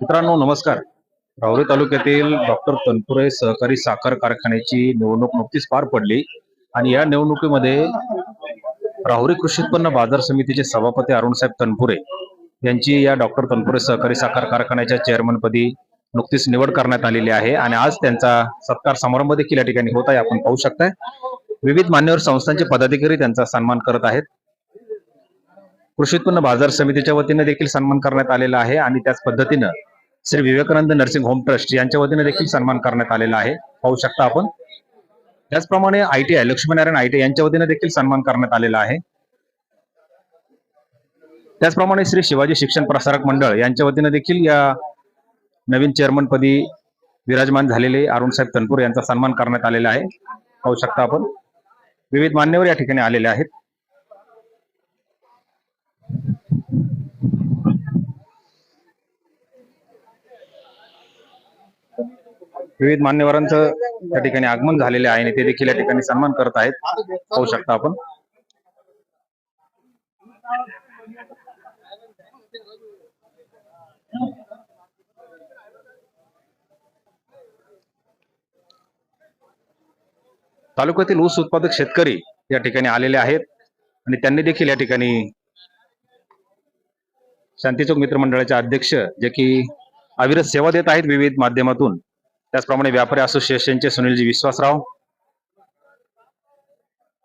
मित्रांनो नमस्कार. राहुरी तालुक्यातील डॉक्टर तनपुरे सहकारी साखर कारखान्याची निवडणूक नुकतीच पार पडली आणि या निवडणुकीमध्ये राहुरी कृषी उत्पन्न बाजार समितीचे सभापती अरुणसाहेब तनपुरे यांची या डॉक्टर तनपुरे सहकारी साखर कारखान्याच्या चेअरमनपदी नुकतीच निवड करण्यात आलेली आहे आणि आज त्यांचा सत्कार समारंभ देखील या ठिकाणी होत आहे. आपण पाहू शकताय. विविध मान्यवर संस्थांचे पदाधिकारी त्यांचा सन्मान करत आहेत. कृषी उत्पन्न बाजार समितीच्या वतीने देखील सन्मान करण्यात आलेला आहे आणि त्याच पद्धतीनं Shri Vivekanand nursing home trust यांच्या वतीने देखील सन्मान करण्यात आलेला आहे. पाहू शकता आपण. त्याचप्रमाणे आयटीआय लक्ष्मीनारायण आयटीआय यांच्या वतीने देखील सन्मान करण्यात आलेला आहे. त्याचप्रमाणे श्री शिवाजी शिक्षण प्रसारक मंडळ यांच्या वतीने देखील या नवीन चेअरमनपदी विराजमान झालेले अरुणसाहेब तनपूर यांचा सन्मान करण्यात आलेला आहे. पाहू शकता आपण. विविध मान्यवर या ठिकाणी आलेले आहेत. विविध मान्यवरांचं त्या ठिकाणी आगमन झालेले आहे आणि ते देखील या ठिकाणी सन्मान करत आहेत. पाहू शकता आपण. तालुक्यातील ऊस उत्पादक शेतकरी या ठिकाणी आलेले आहेत आणि त्यांनी देखील या ठिकाणी शांतीचौक मित्रमंडळाचे अध्यक्ष जे की अविरत सेवा देत आहेत विविध माध्यमातून. त्याचप्रमाणे व्यापारी असोसिएशनचे सुनीलजी विश्वासराव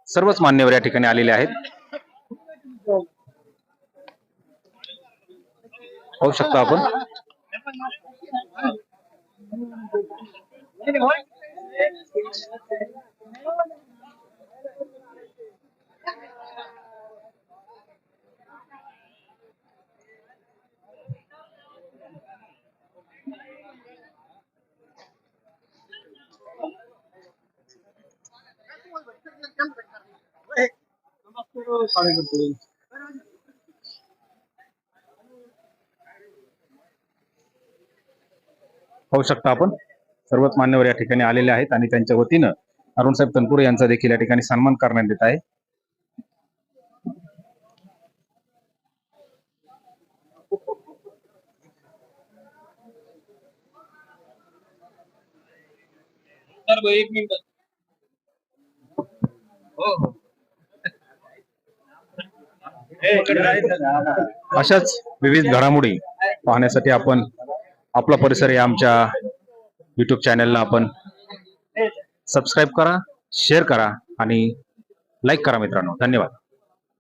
सर्वच मान्यवर या ठिकाणी आलेले आहेत. पाहू शकता आपण. पाहू शकता आपण. सर्वच मान्यवर या ठिकाणी आलेले आहेत आणि त्यांच्या वतीनं अरुणसाहेब तनपुरे यांचा देखील या ठिकाणी सन्मान करण्यात येत आहे. एक मिनिट. हो. अशाच विविध घडामोडी पाहण्यासाठी आपण आपला परिसर या आमच्या युट्यूब चॅनलला आपण सबस्क्राईब करा शेअर करा आणि लाईक करा मित्रांनो. धन्यवाद.